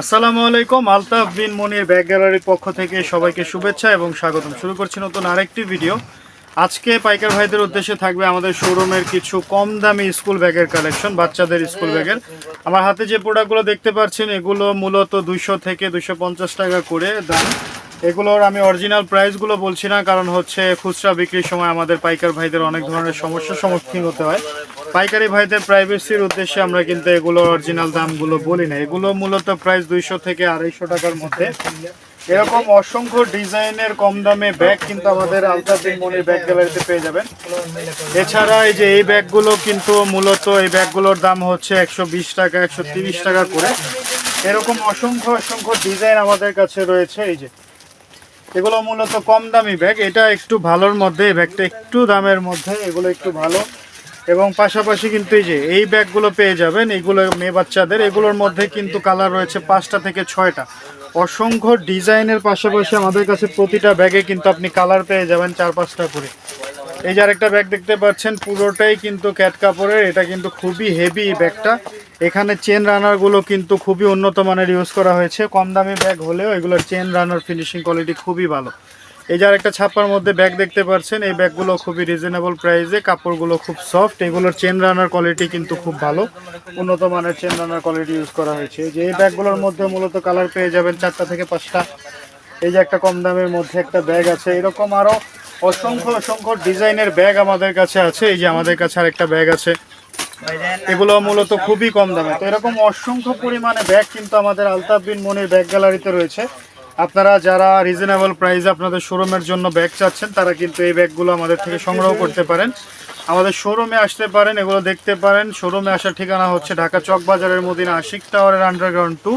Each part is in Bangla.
আসসালামু আলাইকুম, আলতাফ বিন মনির ব্যাগ গ্যালারির পক্ষ থেকে সবাইকে শুভেচ্ছা এবং স্বাগতম। শুরু করছি নতুন আরেকটি ভিডিও। আজকে পাইকার ভাইদের উদ্দেশ্যে থাকবে আমাদের শোরুমের কিছু কম দামি স্কুল ব্যাগের কালেকশন, বাচ্চাদের স্কুল ব্যাগের। আমার হাতে যে প্রোডাক্টগুলো দেখতে পাচ্ছেন, এগুলো মূলত দুইশো থেকে পঞ্চাশ টাকা করে দাম। এগুলোর আমি অরিজিনাল প্রাইসগুলো বলছি না, কারণ হচ্ছে খুচরা বিক্রির সময় আমাদের পাইকার ভাইদের অনেক ধরনের সমস্যার সম্মুখীন হতে হয়। পাইকারি ভাইদের প্রাইভেসির উদ্দেশ্যে আমরা কিন্তু এগুলো অরিজিনাল দামগুলো বলি না। এগুলো মূলত প্রাইস দুইশো থেকে আড়াইশো টাকার মধ্যে। এরকম অসংখ্য ডিজাইনের কম দামে ব্যাগ কিন্তু আমাদের আলতাফিন মনির ব্যাগ গ্যালারিতে পেয়ে যাবেন। এছাড়া এই যে এই ব্যাগগুলো কিন্তু মূলত এই ব্যাগগুলোর দাম হচ্ছে একশো বিশ টাকা, একশো তিরিশ টাকা করে। এরকম অসংখ্য অসংখ্য ডিজাইন আমাদের কাছে রয়েছে এই যে। এগুলো মূলত কম দামি ব্যাগ এটা একটু ভালোর মধ্যে, এই ব্যাগটা একটু দামের মধ্যে, এগুলো একটু ভালো। এবং পাশাপাশি কিন্তু এই যে, এই ব্যাগগুলো পেয়ে যাবেন, এগুলো মেয়ে বাচ্চাদের। এগুলোর মধ্যে কিন্তু কালার রয়েছে পাঁচটা থেকে ছয়টা। অসংখ্য ডিজাইনের পাশাপাশি আমাদের কাছে প্রতিটা ব্যাগে কিন্তু আপনি কালার পেয়ে যাবেন চার পাঁচটা করে। এই যে আরেকটা ব্যাগ দেখতে পাচ্ছেন, পুরোটাই কিন্তু ক্যাট কাপড়ের। এটা কিন্তু খুবই হেভি ব্যাগটা। এখানে চেন রানারগুলো কিন্তু খুবই উন্নত মানের ইউজ করা হয়েছে। কম দামি ব্যাগ হলেও এগুলোর চেন রানার ফিনিশিং কোয়ালিটি খুবই ভালো। এই যে আরেকটা ছাপার মধ্যে ব্যাগ দেখতে পাচ্ছেন, এই ব্যাগগুলো খুবই রিজনেবল প্রাইসে কাপড়গুলো খুব সফট এগুলোর চেন রানার কোয়ালিটি কিন্তু খুব ভালো, উন্নত মানের চেন রানার কোয়ালিটি ইউজ করা হয়েছে। যে এই ব্যাগগুলোর মধ্যে মূলত কালার পেয়ে যাবেন চারটা থেকে পাঁচটা। এই যে একটা কম দামের মধ্যে একটা ব্যাগ আছে, এরকম আরও অসংখ্য অসংখ্য ডিজাইনের ব্যাগ আমাদের কাছে আছে। এই যে আমাদের কাছে আরেকটা ব্যাগ আছে, এগুলো মূলত খুবই কম দামে। তো এরকম অসংখ্য পরিমাণে ব্যাগ কিন্তু আমাদের আলতাফ বিন মনির ব্যাগ গ্যালারিতে রয়েছে। আপনারা যারা রিজনেবল প্রাইসে আপনাদের শোরুমের জন্য ব্যাগ চাচ্ছেন, তারা কিন্তু এই ব্যাগগুলো আমাদের থেকে সংগ্রহ করতে পারেন। আমাদের শোরুমে আসতে পারেন, এগুলো দেখতে পারেন। শোরুমে আসার ঠিকানা হচ্ছে ঢাকা চক বাজারের মদিনা আশিক টাওয়ারের আন্ডারগ্রাউন্ড টু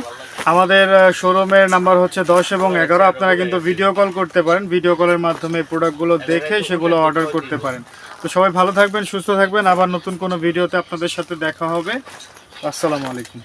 আমাদের শোরুমের নাম্বার হচ্ছে দশ এবং এগারো। আপনারা কিন্তু ভিডিও কল করতে পারেন। ভিডিও কলের মাধ্যমে প্রোডাক্টগুলো দেখে সেগুলো অর্ডার করতে পারেন। তো সবাই ভালো থাকবেন, সুস্থ থাকবেন। আবার নতুন কোনো ভিডিওতে আপনাদের সাথে দেখা হবে। আসসালামু আলাইকুম।